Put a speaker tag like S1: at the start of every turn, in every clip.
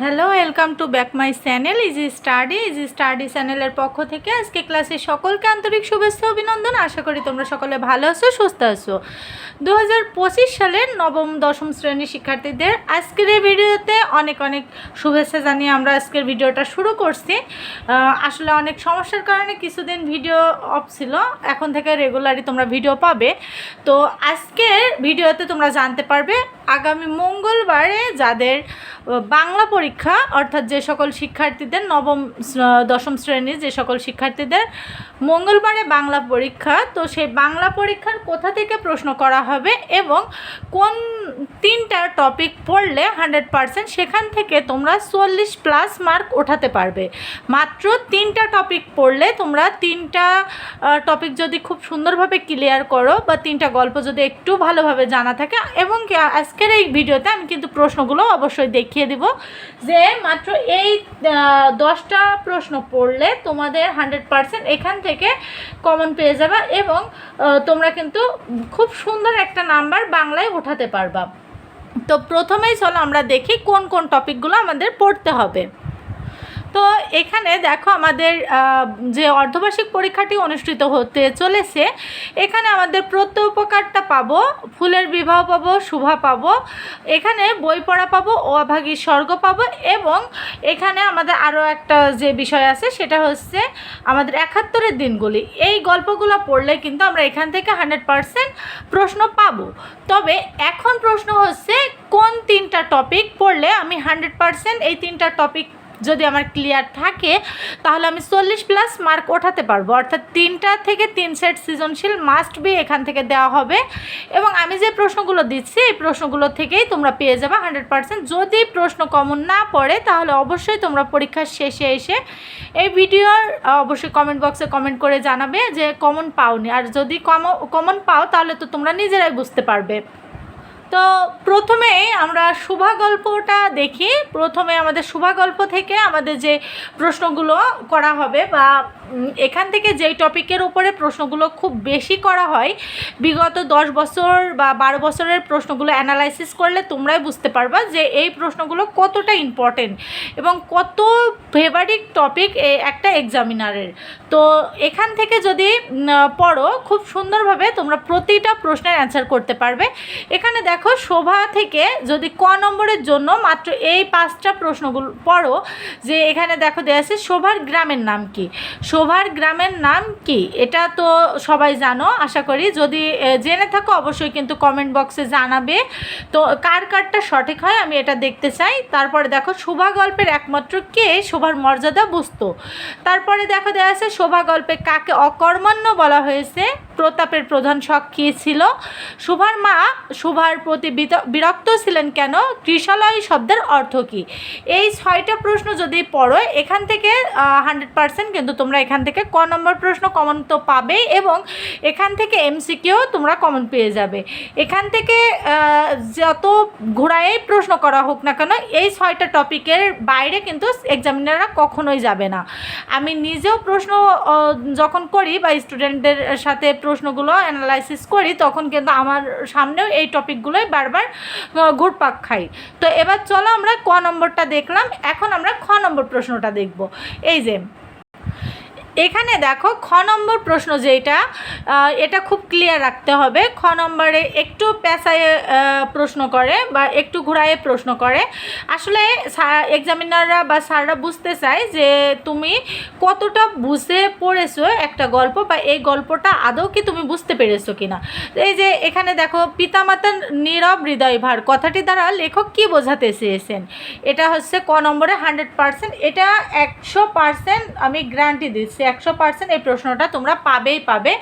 S1: Hello welcome to back my channel easy study easy study চ্যানেলের পক্ষ থেকে আজকে ক্লাসে সকলকে আন্তরিক শুভেচ্ছা, অভিনন্দন। আশা করি তোমরা সকলে ভালো আছো, সুস্থ আছো। দু হাজার পঁচিশ সালের নবম, দশম শ্রেণির শিক্ষার্থীদের আজকের এই ভিডিওতে অনেক অনেক শুভেচ্ছা জানিয়ে আমরা আজকের ভিডিওটা শুরু করছি। আসলে অনেক সমস্যার কারণে কিছুদিন ভিডিও অফ ছিল। এখন থেকে রেগুলারই তোমরা ভিডিও পাবে। তো আজকের ভিডিওতে তোমরা জানতে পারবে আগামী মঙ্গলবারে যাদের বাংলা পরীক্ষা, অর্থাৎ যে সকল শিক্ষার্থীদের, নবম দশম শ্রেণির যে সকল শিক্ষার্থীদের মঙ্গলবারে বাংলা পরীক্ষা, তো সেই বাংলা পরীক্ষার কোথা থেকে প্রশ্ন করা হবে এবং কোন তিনটা টপিক পড়লে হান্ড্রেড পারসেন্ট সেখান থেকে তোমরা চল্লিশ প্লাস মার্ক ওঠাতে পারবে। মাত্র তিনটা টপিক পড়লে তোমরা তিনটা টপিক যদি খুব সুন্দরভাবে ক্লিয়ার করো বা তিনটা গল্প যদি একটু ভালোভাবে জানা থাকে এবং আজকের এই ভিডিওতে আমি কিন্তু প্রশ্নগুলো অবশ্যই দেখিয়ে দিব। যে মাত্র এই দশটা প্রশ্ন পড়লে তোমাদের হান্ড্রেড পারসেন্ট এখান থেকে কমন পেয়ে যাবে এবং তোমরা কিন্তু খুব সুন্দর একটা নাম্বার বাংলায় ওঠাতে পারবা। তো প্রথমেই চলো আমরা দেখি কোন কোন টপিকগুলো আমাদের পড়তে হবে। এখানে দেখো আমাদের যে অর্ধবার্ষিক পরীক্ষাটি অনুষ্ঠিত হতে চলেছে, এখানে আমাদের প্রত্যুপকারটা পাবো, ফুলের বিবাহ পাবো, শুভা পাবো, এখানে বই পড়া পাবো, অভাগী স্বর্গ পাবো এবং এখানে আমাদের আরও একটা যে বিষয় আছে সেটা হচ্ছে আমাদের একাত্তরের দিনগুলি। এই গল্পগুলো পড়লে কিন্তু আমরা এখান থেকে হান্ড্রেড পারসেন্ট প্রশ্ন পাবো। তবে এখন প্রশ্ন হচ্ছে, কোন তিনটা টপিক পড়লে আমি হান্ড্রেড পারসেন্ট এই তিনটা টপিক যদি আমার ক্লিয়ার থাকে, তাহলে আমি চল্লিশ প্লাস মার্ক ওঠাতে পারব। অর্থাৎ তিনটা থেকে তিন সেট সৃজনশীল মাস্ট বি এখান থেকে দেওয়া হবে। এবং আমি যে প্রশ্নগুলো দিচ্ছি, এই প্রশ্নগুলো থেকেই তোমরা পেয়ে যাবে হান্ড্রেড পার্সেন্ট যদি প্রশ্ন কমন না পড়ে, তাহলে অবশ্যই তোমরা পরীক্ষার শেষে এসে এই ভিডিওর অবশ্যই কমেন্ট বক্সে কমেন্ট করে জানাবে যে কমন পাওনি। আর যদি কমন পাও, তাহলে তো তোমরা নিজেরাই বুঝতে পারবে। তো প্রথমে আমরা শুভা গল্পটা দেখি। প্রথমে আমাদের শুভা গল্প থেকে আমাদের যে প্রশ্নগুলো করা হবে বা এখান থেকে যেই টপিকের উপরে প্রশ্নগুলো খুব বেশি করা হয়, বিগত দশ বছর বা বারো বছরের প্রশ্নগুলো অ্যানালাইসিস করলে তোমরাই বুঝতে পারবা যে এই প্রশ্নগুলো কতটা ইম্পর্টেন্ট এবং কত ফেভারিট টপিক একটা এক্সামিনারের তো এখান থেকে যদি পড়ো, খুব সুন্দরভাবে তোমরা প্রতিটা প্রশ্নের অ্যান্সার করতে পারবে। এখানে দেখো, শোভা থেকে যদি ক নম্বরের জন্য মাত্র এই পাঁচটা প্রশ্নগুলো পড়ো, যে এখানে দেখো দেওয়া আছে, শোভার গ্রামের নাম কি? শোভার গ্রামের নাম কি? এটা তো সবাই জানো, আশা করি। যদি জেনে থাকো, অবশ্যই কিন্তু কমেন্ট বক্সে জানাবে। তো কার কারটা সঠিক হয় আমি এটা দেখতে চাই। তারপরে দেখো, শোভা গল্পের একমাত্র কে? শোভার মর্যাদা বুঝতো। তারপরে দেখো দেওয়া আছে, শোভা গল্পে কাকে অকর্মণ্য বলা হয়েছে? প্রতাপের প্রধান শখ কী ছিল? শোভার মা, শোভার প্রতি বিরক্ত ছিলেন কেন? ত্রিশালয় শব্দের অর্থ কী? এই ছয়টা প্রশ্ন যদি পড়ো, এখান থেকে হান্ড্রেড পার্সেন্ট কিন্তু তোমরা এখান থেকে ক নম্বর প্রশ্ন কমন তো পাবেই এবং এখান থেকে এমসিকিউ তোমরা কমন পেয়ে যাবে। এখান থেকে যত ঘোরায় প্রশ্ন করা হোক না কেন, এই ছয়টা টপিকের বাইরে কিন্তু এক্সামিনাররা কখনোই যাবে না। আমি নিজেও প্রশ্ন যখন করি বা স্টুডেন্টদের সাথে প্রশ্নগুলো অ্যানালাইসিস করি, তখন কিন্তু আমার সামনেও এই টপিকগুলোই বারবার ঘুরপাক খাই। তো এবার চলো আমরা ক নম্বরটা দেখলাম, এখন আমরা খ নম্বর প্রশ্নটা দেখব। এই যে এখানে দেখো খ নম্বর প্রশ্ন যেটা এটা খুব ক্লিয়ার রাখতে হবে। খ নম্বরে একটু আহ, প্রশ্ন করে বা একটু ঘুরায়ে প্রশ্ন করে। আসলে এক্সামিনাররা বা স্যাররা বুঝতে চায় যে তুমি কতটা বুঝে পড়েছো একটা গল্প বা এই গল্পটা আদৌ কি তুমি বুঝতে পেরেছ কিনা। এই যে এখানে দেখো পিতামাতার নীরব হৃদয় ভার কথাটি দ্বারা লেখক কি বোঝাতে চেয়েছেন? এটা হচ্ছে ক নম্বরে হান্ড্রেড পার্সেন্ট এটা একশো পার্সেন্ট আমি গ্যারান্টি দিচ্ছি। একশো পার্সেন্ট এই প্রশ্নটা তোমরা পাবেই পাবে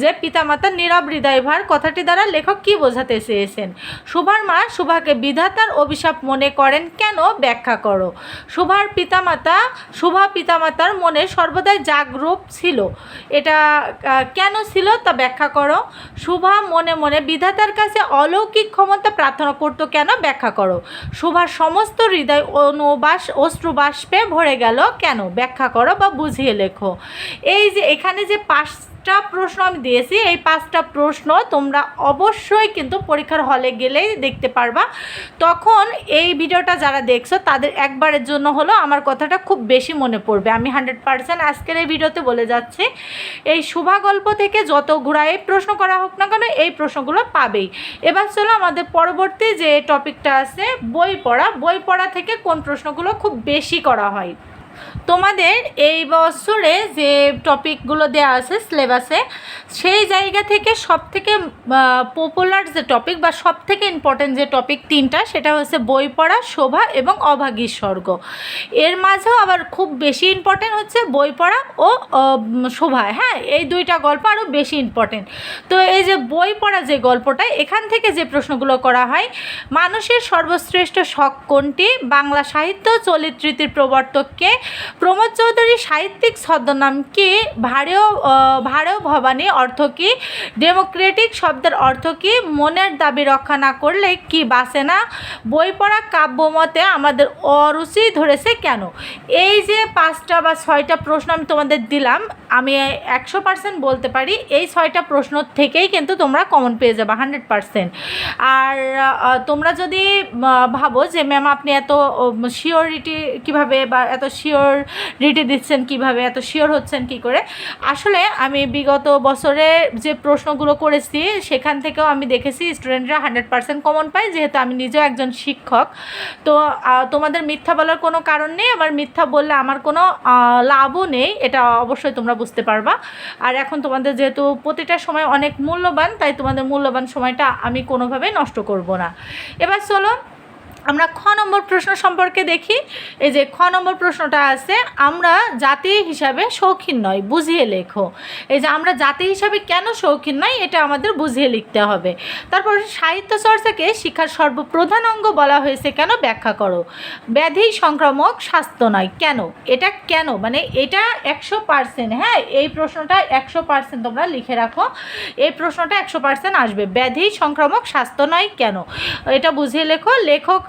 S1: যে পিতামাতার নীরব হৃদয় ভার কথাটি দ্বারা লেখক কি বোঝাতে চেয়েছেন? শুভার মা শুভাকে বিধাতার অভিশাপ মনে করেন, কেন ব্যাখ্যা করো? শুভার পিতামাতা শুভা পিতামাতার মনে সর্বদাই জাগরূপ ছিল। এটা কেন ছিল তা ব্যাখ্যা করো। শুভা মনে মনে বিধাতার কাছে অলৌকিক ক্ষমতা প্রার্থনা করতো, কেন ব্যাখ্যা করো? শুভার সমস্ত হৃদয় অনুবাস অশ্রুবাষ্পে ভরে গেল, কেন ব্যাখ্যা করো বা বুঝিয়ে লেখো। এই যে এখানে যে পাঁচ পাঁচটা প্রশ্ন আমি দিয়েছি, এই পাঁচটা প্রশ্ন তোমরা অবশ্যই কিন্তু পরীক্ষার হলে গেলেই দেখতে পারবা। তখন এই ভিডিওটা যারা দেখছ, তাদের একবারের জন্য হলো আমার কথাটা খুব বেশি মনে পড়বে। আমি হান্ড্রেড পার্সেন্ট আজকের এই ভিডিওতে বলে যাচ্ছি, এই শুভা গল্প থেকে যত ঘোড়ায় প্রশ্ন করা হোক না কেন, এই প্রশ্নগুলো পাবেই। এবার চলো আমাদের পরবর্তী যে টপিকটা আছে, বই পড়া। বই পড়া থেকে কোন প্রশ্নগুলো খুব বেশি করা হয়? তোমাদের এই বছরে যে টপিকগুলো দেওয়া আছে সিলেবাসে, সেই জায়গা থেকে সব থেকে পপুলার যে টপিক বা সব থেকে ইম্পর্টেন্ট যে টপিক তিনটা, সেটা হচ্ছে বই পড়া, শোভা এবং অভাগীর স্বর্গ। এর মাঝেও আবার খুব বেশি ইম্পর্টেন্ট হচ্ছে বই পড়া ও শোভা। হ্যাঁ এই দুইটা গল্প আরও বেশি ইম্পর্টেন্ট তো এই যে বই পড়া যে গল্পটা, এখান থেকে যে প্রশ্নগুলো করা হয়, মানুষের সর্বশ্রেষ্ঠ শখ কোনটি? বাংলা সাহিত্য চলিত্রীতির প্রবর্তককে প্রমোদ চৌধুরী সাহিত্যিক ছদ্মনাম কি? ভারেও ভারেও ভবানী অর্থ কি? ডেমোক্রেটিক শব্দের অর্থ কি? মনের দাবি রক্ষা না করলে কি বাসে না? বই পড়া কাব্যমতে আমাদের অরুচি ধরেছে কেন? এই যে পাঁচটা বা ছয়টা প্রশ্ন আমি তোমাদের দিলাম, আমি একশো পার্সেন্ট বলতে পারি, এই ছয়টা প্রশ্ন থেকেই কিন্তু তোমরা কমন পেয়ে যাবে হান্ড্রেড পার্সেন্ট আর তোমরা যদি ভাবো যে ম্যাম আপনি এত শিওরিটি কীভাবে বা এত শিওরিটি দিচ্ছেন কীভাবে, এত শিওর হচ্ছেন কি করে? আসলে আমি বিগত বছরে যে প্রশ্নগুলো করেছি, সেখান থেকেও আমি দেখেছি স্টুডেন্টরা হান্ড্রেড পার্সেন্ট কমন পায়, যেহেতু আমি নিজেও একজন শিক্ষক। তো তোমাদের মিথ্যা বলার কোনো কারণ নেই, আবার মিথ্যা বললে আমার কোনো লাভও নেই, এটা অবশ্যই তোমরা বুঝতে পারবা। আর এখন তোমাদের যেহেতু প্রতিটা সময় অনেক মূল্যবান, তাই তোমাদের মূল্যবান সময়টা আমি কোনোভাবেই নষ্ট করব না। এবার চলো আমরা খ নম্বর প্রশ্ন সম্পর্কে দেখি। এই যে খ নম্বর প্রশ্নটা আছে, আমরা জাতি হিসাবে শৌখিন নয় বুঝিয়ে লেখো। এই যে আমরা জাতি হিসাবে কেন শৌখিন নয় এটা আমাদের বুঝিয়ে লিখতে হবে। তারপর সাহিত্য চর্চাকে শিক্ষার সর্বপ্রধান অঙ্গ বলা হয়েছে কেন? ব্যাখ্যা করো। ব্যাধি সংক্রামক স্বাস্থ্য নয়, কেন? এটা কেন? মানে এটা একশো পার্সেন্ট হ্যাঁ? এই প্রশ্নটা একশো পার্সেন্ট তোমরা লিখে রাখো। এই প্রশ্নটা একশো পার্সেন্ট আসবে। ব্যাধি সংক্রামক স্বাস্থ্য নয়, কেন? এটা বুঝিয়ে লেখো। লেখক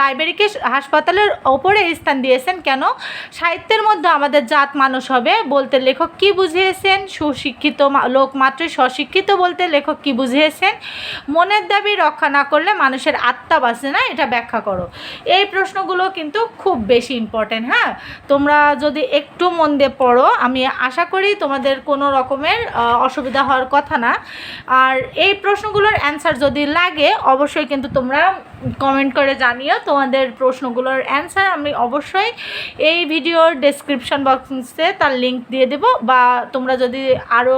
S1: লাইব্রেরিকে হাসপাতালের ওপরে স্থান দিয়েছেন কেন? সাহিত্যের মধ্যে আমাদের জাত মানুষ হবে বলতে লেখক কি বুঝিয়েছেন? সুশিক্ষিত লোক মাত্রই স্বশিক্ষিত বলতে লেখক কি বুঝিয়েছেন? মনের দাবি রক্ষা না করলে মানুষের আত্মা বাঁচে না, এটা ব্যাখ্যা করো। এই প্রশ্নগুলো কিন্তু খুব বেশি ইম্পর্টেন্ট হ্যাঁ? তোমরা যদি একটু মন দিয়ে পড়ো, আমি আশা করি তোমাদের কোনো রকমের অসুবিধা হওয়ার কথা না। আর এই প্রশ্নগুলোর অ্যান্সার যদি লাগে, অবশ্যই কিন্তু তোমরা কমেন্ট করে জানিও তোমাদের প্রশ্নগুলোর অ্যান্সার আমি অবশ্যই এই ভিডিওর ডেসক্রিপশন বক্সে তার লিঙ্ক দিয়ে দেবো বা তোমরা যদি আরও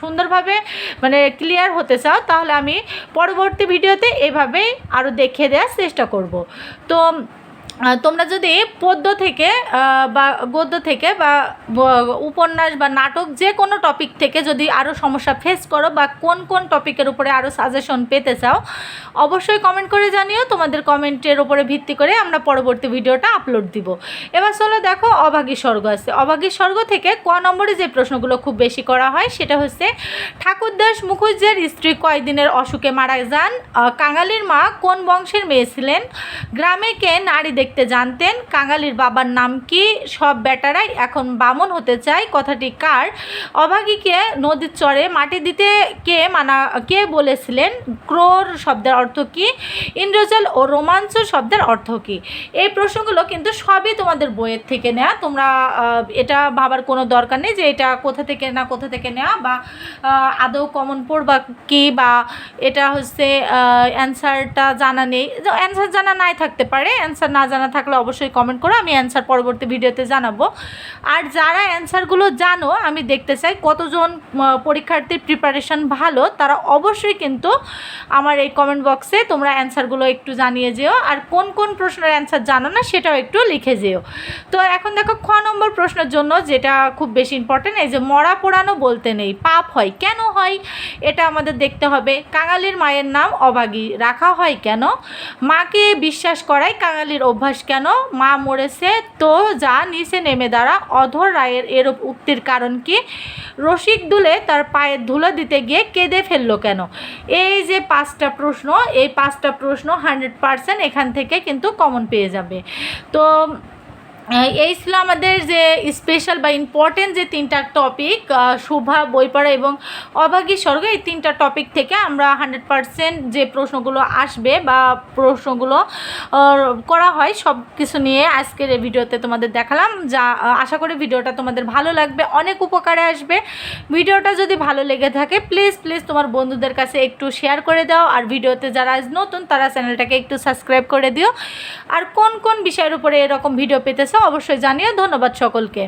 S1: সুন্দরভাবে মানে ক্লিয়ার হতে চাও তাহলে আমি পরবর্তী ভিডিওতে এভাবেই আরও দেখিয়ে দেওয়ার চেষ্টা করব। তো তোমরা যদি পদ্য থেকে বা গদ্য থেকে বা উপন্যাস বা নাটক যে কোনো টপিক থেকে যদি আরও সমস্যা ফেস করো বা কোন কোন টপিকের উপরে আরও সাজেশন পেতে চাও, অবশ্যই কমেন্ট করে জানিও। তোমাদের কমেন্টের উপরে ভিত্তি করে আমরা পরবর্তী ভিডিওটা আপলোড দিব। এবার চলো দেখো অভাগী স্বর্গ আছে। অভাগী স্বর্গ থেকে ক নম্বরে যে প্রশ্নগুলো খুব বেশি করা হয়, সেটা হচ্ছে, ঠাকুরদাস মুখুজ্জের স্ত্রী কয়দিনের অসুখে মারা যান? কাঙালির মা কোন বংশের মেয়ে ছিলেন? গ্রামে কে নারী দেখতে জানতেন কাঙালির বাবার নাম কি, সব বেটারাই এখন বামন হতে চায়। কথাটি কার? অভাগীকে নদীর চরে মাটি দিতে কে মানা, কে বলেছিলেন? ক্রোর শব্দের অর্থ কি? ইন্দ্রজাল ও রোমাঞ্চ শব্দের অর্থ কি? এই প্রশ্নগুলো কিন্তু সবই তোমাদের বইয়ের থেকে নেওয়া তোমরা এটা ভাবার কোনো দরকার নেই যে এটা কোথা থেকে না কোথা থেকে নেওয়া বা আদৌ কমন পড়বা কি বা এটা হচ্ছে অ্যান্সারটা জানা নেই। অ্যান্সার জানা নাই থাকতে পারে। অ্যান্সার না জানা থাকলে অবশ্যই কমেন্ট করো, আমি অ্যান্সার পরবর্তী ভিডিওতে জানাব। আর যারা অ্যান্সারগুলো জানো, আমি দেখতে চাই কতজন পরীক্ষার্থীর প্রিপারেশন ভালো, তারা অবশ্যই কিন্তু আমার এই কমেন্ট বক্সে তোমরা অ্যান্সারগুলো একটু জানিয়ে যেও, আর কোন কোন প্রশ্নের অ্যান্সার জানো না, সেটাও একটু লিখে যেও। তো এখন দেখো, খ নম্বর প্রশ্নের জন্য যেটা খুব বেশি ইম্পর্টেন্ট এই যে মরা পোড়ানো বলতে নেই, পাপ হয়, কেন হয়? এটা আমাদের দেখতে হবে। কাঙালির মায়ের নাম অভাগী রাখা হয় কেন? মাকে বিশ্বাস করায় কাঙালির অভ্যাস কেন? মা মরেছে তো যা নিচে নেমে দাঁড়া। অধর রায়ের এরূপ উক্তির কারণ কি? রসিক দুলে তার পায়ের ধুলো দিতে গিয়ে কেঁদে ফেলল কেন? এই যে পাঁচটা প্রশ্ন, এই পাঁচটা প্রশ্ন হান্ড্রেড পারসেন্ট এখান থেকে কিন্তু কমন পেয়ে যাবে। তো এই ছিল আমাদের যে স্পেশাল বা ইম্পর্টেন্ট যে তিনটা টপিক শোভা বই পড়া এবং অভাগী স্বর্গ, এই তিনটা টপিক থেকে আমরা হান্ড্রেড পারসেন্ট যে প্রশ্নগুলো আসবে বা প্রশ্নগুলো করা হয় সব কিছু নিয়ে আজকের এই ভিডিওতে তোমাদের দেখালাম, যা আশা করি ভিডিওটা তোমাদের ভালো লাগবে, অনেক উপকারে আসবে। ভিডিওটা যদি ভালো লেগে থাকে প্লিজ প্লিজ তোমার বন্ধুদের কাছে একটু শেয়ার করে দাও, আর ভিডিওতে যারা নতুন, তারা চ্যানেলটাকে একটু সাবস্ক্রাইব করে দিও। আর কোন কোন বিষয়ের উপরে এরকম ভিডিও পেতেছো অবশ্যই জানিয়ে ধন্যবাদ সকলকে।